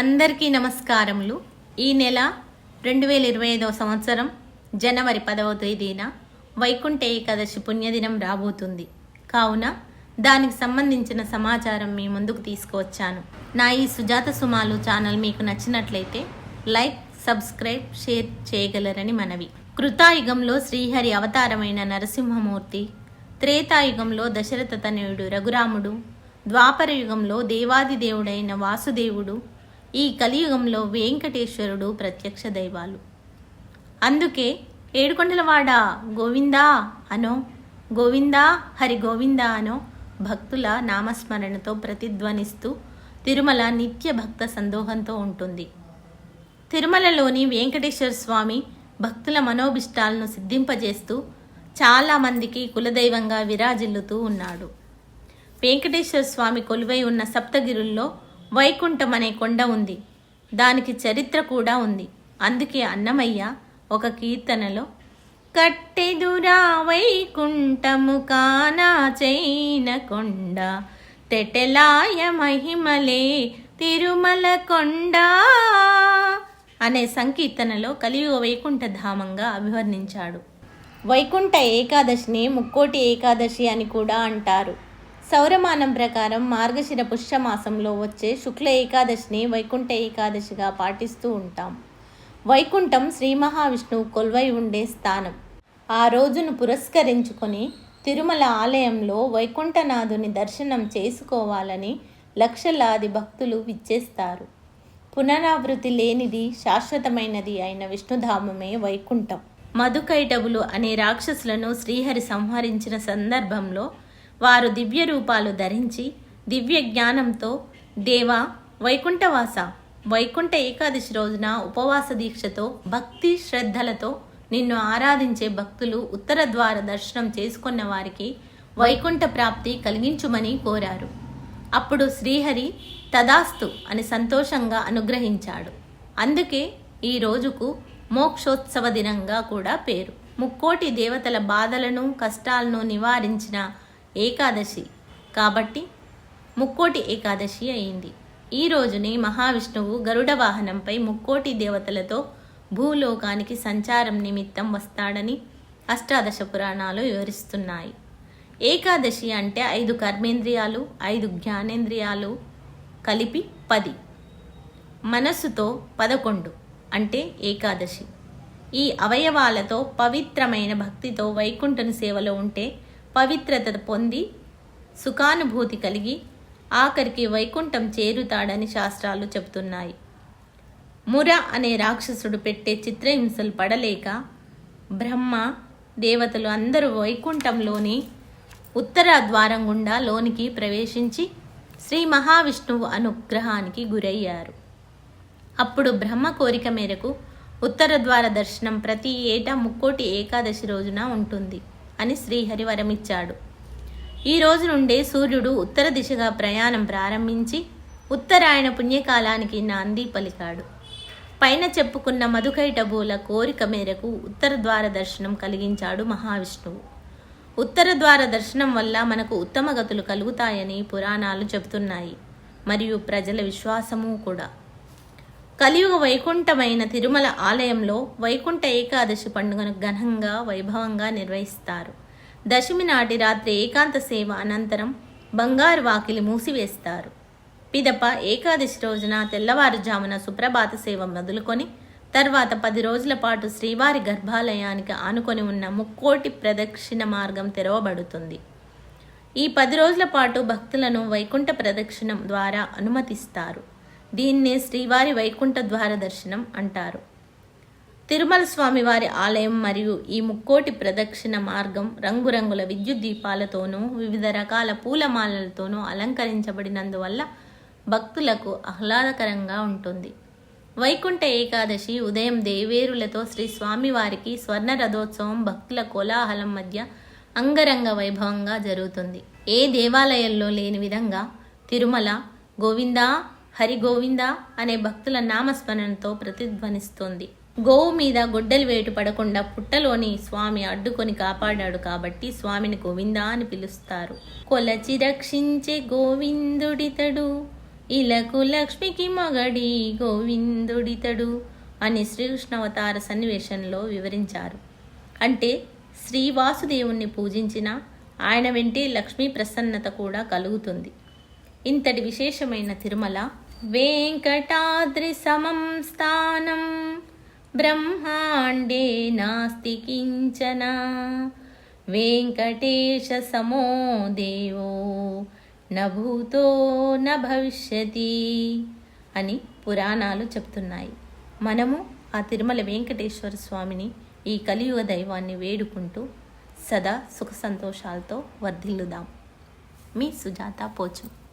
అందరికీ నమస్కారములు. ఈ నెల రెండు వేల ఇరవై ఐదవ సంవత్సరం జనవరి పదవ తేదీన వైకుంఠ ఏకాదశి పుణ్యదినం రాబోతుంది. కావున దానికి సంబంధించిన సమాచారం మీ ముందుకు తీసుకువచ్చాను. నా ఈ సుజాత సుమాలు ఛానల్ మీకు నచ్చినట్లయితే లైక్ సబ్స్క్రైబ్ షేర్ చేయగలరని మనవి. కృతాయుగంలో శ్రీహరి అవతారమైన నరసింహమూర్తి త్రేతాయుగంలో దశరథ తనయుడు రఘురాముడు ద్వాపర యుగంలో దేవాది దేవుడైన వాసుదేవుడు ఈ కలియుగంలో వెంకటేశ్వరుడు ప్రత్యక్ష దైవాలు. అందుకే ఏడుకొండలవాడ గోవిందా అనో గోవిందా హరి గోవిందా అనో భక్తుల నామస్మరణతో ప్రతిధ్వనిస్తూ తిరుమల నిత్య భక్త సందోహంతో ఉంటుంది. తిరుమలలోని వెంకటేశ్వర స్వామి భక్తుల మనోభిష్టాలను సిద్ధింపజేస్తూ చాలామందికి కులదైవంగా విరాజిల్లుతూ ఉన్నాడు. వెంకటేశ్వర స్వామి కొలువై ఉన్న సప్తగిరుల్లో వైకుంఠం అనే కొండ ఉంది. దానికి చరిత్ర కూడా ఉంది. అందుకే అన్నమయ్య ఒక కీర్తనలో కట్టెదురా వైకుంఠము కానా చైన కొండ తెటెలాయ మహిమలే తిరుమల కొండ అనే సంకీర్తనలో కలియుగ వైకుంఠధామంగా అభివర్ణించాడు. వైకుంఠ ఏకాదశిని ముక్కోటి ఏకాదశి అని కూడా అంటారు. సౌరమానం ప్రకారం మార్గశిర పుష్యమాసంలో వచ్చే శుక్ల ఏకాదశిని వైకుంఠ ఏకాదశిగా పాటిస్తూ ఉంటాం. వైకుంఠం శ్రీ మహావిష్ణువు కొలువై ఉండే స్థానం. ఆ రోజును పురస్కరించుకొని తిరుమల ఆలయంలో వైకుంఠనాథుని దర్శనం చేసుకోవాలని లక్షలాది భక్తులు విచ్చేస్తారు. పునరావృతి లేనిది శాశ్వతమైనది అయిన విష్ణుధామమే వైకుంఠం. మధుకైటవులు అనే రాక్షసులను శ్రీహరి సంహరించిన సందర్భంలో వారు దివ్య రూపాలు ధరించి దివ్య జ్ఞానంతో దేవా వైకుంఠవాస వైకుంఠ ఏకాదశి రోజున ఉపవాస దీక్షతో భక్తి శ్రద్ధలతో నిన్ను ఆరాధించే భక్తులు ఉత్తర ద్వార దర్శనం చేసుకున్న వారికి వైకుంఠ ప్రాప్తి కలిగించుమని కోరారు. అప్పుడు శ్రీహరి తదాస్తు అని సంతోషంగా అనుగ్రహించాడు. అందుకే ఈ రోజుకు మోక్షోత్సవ దినంగా కూడా పేరు. ముక్కోటి దేవతల బాధలను కష్టాలను నివారించిన ఏకాదశి. కాబట్టి ముక్కోటి ఏకాదశి అయింది. ఈ రోజుని మహావిష్ణువు గరుడ వాహనంపై ముక్కోటి దేవతలతో భూలోకానికి సంచారం నిమిత్తం వస్తాడని అష్టాదశ పురాణాలు వివరిస్తున్నాయి. ఏకాదశి అంటే ఐదు కర్మేంద్రియాలు ఐదు జ్ఞానేంద్రియాలు కలిపి పది. మనస్సుతో పదకొండు అంటే ఏకాదశి. ఈ అవయవాలతో పవిత్రమైన భక్తితో వైకుంఠుని సేవలో ఉంటే పవిత్రత పొంది సుఖానుభూతి కలిగి ఆఖరికి వైకుంఠం చేరుతాడని శాస్త్రాలు చెబుతున్నాయి. ముర అనే రాక్షసుడు పెట్టే చిత్రహింసలు పడలేక బ్రహ్మ దేవతలు అందరూ వైకుంఠంలోని ఉత్తర ద్వారం గుండా లోనికి ప్రవేశించి శ్రీ మహావిష్ణువు అనుగ్రహానికి గురయ్యారు. అప్పుడు బ్రహ్మ కోరిక మేరకు ఉత్తర ద్వార దర్శనం ప్రతి ఏటా ముక్కోటి ఏకాదశి రోజున ఉంటుంది. అని శ్రీహరి వరమిచ్చాడు. ఈ రోజు నుండే సూర్యుడు ఉత్తర దిశగా ప్రయాణం ప్రారంభించి ఉత్తరాయణ పుణ్యకాలానికి నాంది పలికాడు. పైన చెప్పుకున్న మధుకైటబూల కోరిక మేరకు ఉత్తర ద్వార దర్శనం కలిగించాడు మహావిష్ణువు. ఉత్తర ద్వార దర్శనం వల్ల మనకు ఉత్తమ గతులు కలుగుతాయని పురాణాలు చెబుతున్నాయి. మరియు ప్రజల విశ్వాసము కూడా. కలియుగ వైకుంఠమైన తిరుమల ఆలయంలో వైకుంఠ ఏకాదశి పండుగను ఘనంగా వైభవంగా నిర్వహిస్తారు. దశమి నాటి రాత్రి ఏకాంత సేవ అనంతరం బంగారు వాకిలి మూసివేస్తారు. పిదప ఏకాదశి రోజున తెల్లవారుజామున సుప్రభాత సేవ మొదలుకొని తర్వాత పది రోజుల పాటు శ్రీవారి గర్భాలయానికి ఆనుకొని ఉన్న ముక్కోటి ప్రదక్షిణ మార్గం తెరవబడుతుంది. ఈ పది రోజుల పాటు భక్తులను వైకుంఠ ప్రదక్షిణం ద్వారా అనుమతిస్తారు. దీన్నే శ్రీవారి వైకుంఠ ద్వార దర్శనం అంటారు. తిరుమల స్వామివారి ఆలయం మరియు ఈ ముక్కోటి ప్రదక్షిణ మార్గం రంగురంగుల విద్యుత్ దీపాలతోనూ వివిధ రకాల పూలమాలలతోనూ అలంకరించబడినందువల్ల భక్తులకు ఆహ్లాదకరంగా ఉంటుంది. వైకుంఠ ఏకాదశి ఉదయం దేవేరులతో శ్రీ స్వామివారికి స్వర్ణ రథోత్సవం భక్తుల కోలాహలం మధ్య అంగరంగ వైభవంగా జరుగుతుంది. ఏ దేవాలయంలో లేని విధంగా తిరుమల గోవిందా హరి గోవిందా అనే భక్తుల నామస్మరణతో ప్రతిధ్వనిస్తోంది. గోవు మీద గొడ్డలి వేటు పడకుండా పుట్టలోని స్వామి అడ్డుకొని కాపాడాడు కాబట్టి స్వామిని గోవిందా అని పిలుస్తారు. కొలచి రక్షించే గోవిందుడితడు ఇలకు లక్ష్మికి మగడి గోవిందుడితడు అని శ్రీకృష్ణ అవతార సన్నివేశంలో వివరించారు. అంటే శ్రీ వాసుదేవుణ్ణి పూజించిన ఆయన వెంటే లక్ష్మీ ప్రసన్నత కూడా కలుగుతుంది. ఇంతటి విశేషమైన తిరుమల వెంకటాద్రి సమం స్థానం బ్రహ్మాండే నాస్తి కించన వెంకటేశ సమో దేవో నభూతో న భవిష్యతి అని పురాణాలు చెప్తున్నాయి. మనము ఆ తిరుమల వెంకటేశ్వర స్వామిని ఈ కలియుగ దైవాన్ని వేడుకుంటూ సదా సుఖ సంతోషాలతో వర్ధిల్లుదాం. మీ సుజాత పోచు.